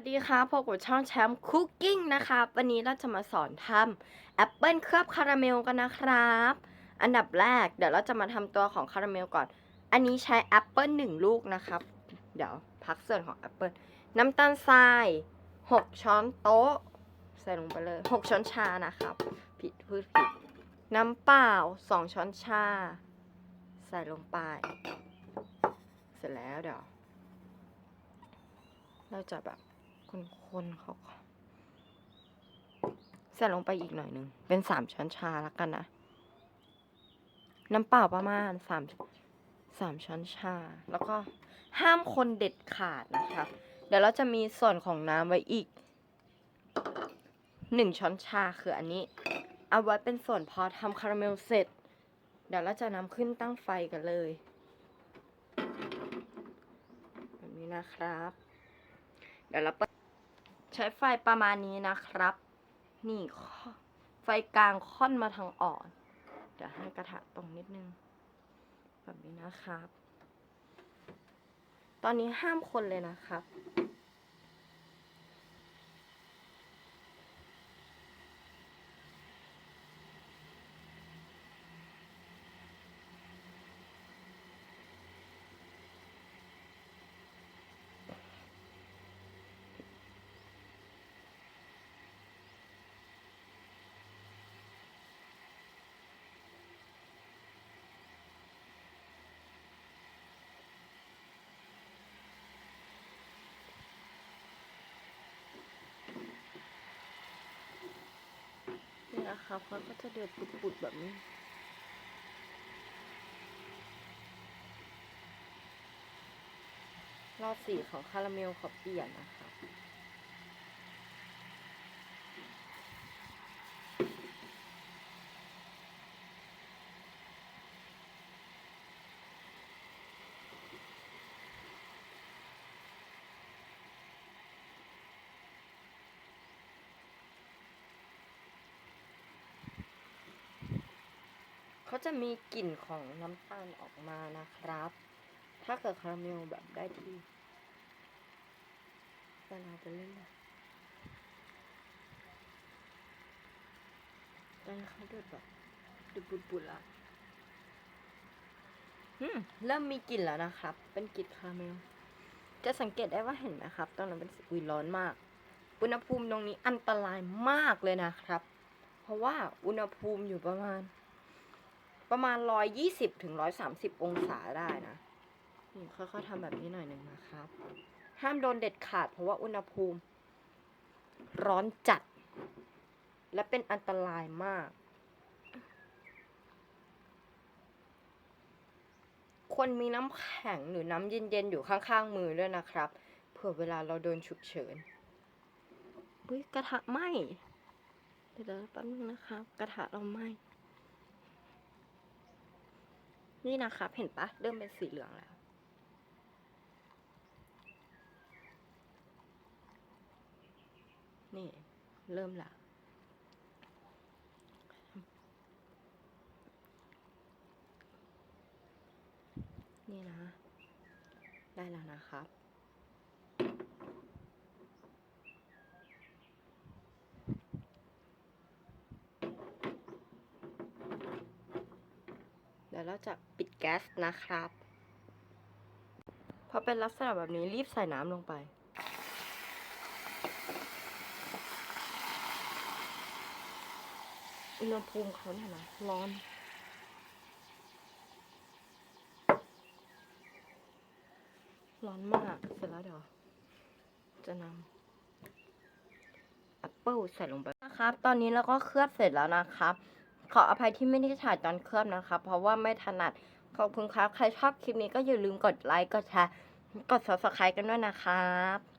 วัสดีครับพบกับช่องแชมป์คุกกิ้งนะครับวันนี้เราจะมาสอนทำแอปเปิลเคลือบคาราเมลกันนะครับ อันดับแรกเดี๋ยวเราจะมาทำตัวของคาราเมลก่อน อันนี้ใช้แอปเปิลหนึ่งลูกนะครับ เดี๋ยวพักส่วนของแอปเปิลน้ำตาลทราย 6 ช้อนโต๊ะ ใส่ลงไปเลย 6 ช้อนชานะครับ ผิดพูดผิด น้ำเปล่า 2 ช้อนชา ใส่ลงไป เสร็จแล้วเดี๋ยวเราจะแบบ คนๆเขาใส่ลงไปอีกหน่อยหนึ่ง เป็นสามช้อนชาแล้วกันนะ น้ำเปล่าประมาณสามสามช้อนชา แล้วก็ห้ามคนเด็ดขาดนะครับเดี๋ยวเราจะมีส่วนของน้ำไว้อีกหนึ่งช้อนชาคืออันนี้ เอาไว้เป็นส่วนพอทำคาราเมลเสร็จ เดี๋ยวเราจะนำขึ้นตั้งไฟกันเลยแบบนี้นะครับ เดี๋ยวเราเปิด ช้ไฟประมาณนี้นะครับ นี่ไฟกลางค่อนมาทางอ่อน เดี๋ยวให้กระทะตรงนิดนึง แบบนี้นะครับ ตอนนี้ห้ามคนเลยนะครับ นะครับเขาก็จะเดือดปุดๆแบบนี้ รอบสีของคาราเมลขอเปลี่ยนนะคะ เขาจะมีกลิ่นของน้ำตาลออกมานะครับ ถ้าเกิดคาราเมลแบบได้ที่เวลาไปเล่นนะตอนนี้เขาเดือดแบบดุบุดๆละอืมเริ่มมีกลิ่นแล้วนะครับ เป็นกลิ่นคาราเมล จะสังเกตได้ว่าเห็นไหมครับ ตอนนั้นเป็นอุ้ยร้อนมาก อุณหภูมิตรงนี้อันตรายมากเลยนะครับ เพราะว่าอุณหภูมิอยู่ประมาณ ประมาณร้อยยี่สิบถึงร้อยสามสิบองศาได้นะนี่ค่อยๆทำแบบนี้หน่อยหนึ่งนะครับ ห้ามโดนเด็ดขาดเพราะว่าอุณหภูมิ ร้อนจัด และเป็นอันตรายมาก ควรมีน้ำแข็งหรือน้ำเย็นๆอยู่ข้างๆมือด้วยนะครับเผื่อเวลาเราโดนฉุกเฉินอุ้ยกระทะไหมเดี๋ยวๆแป๊บนึงนะครับ กระทะเราไหม นี่นะครับ เห็นปะเริ่มเป็นสีเหลืองแล้ว นี่ เริ่มละนี่นะ ได้แล้วนะครับ ดี๋ยวเราจะปิดแก๊สนะครับ พอเป็นลักษณะแบบนี้รีบใส่น้ำลงไป อุณหภูมิเขาเนี่ยนะ ร้อนร้อนมาก เสร็จแล้วเดี๋ยว จะนำแอปเปิลใส่ลงไปนะครับ ตอนนี้เราก็เคลือบเสร็จแล้วนะครับ ขออภัยที่ไม่ได้ถ่ายตอนเคลือบนะคะ เพราะว่าไม่ถนัด ขอบคุณครับ ใครชอบคลิปนี้ก็อย่าลืมกดไลค์ กดแชร์ กด subscribe กันด้วยนะครับ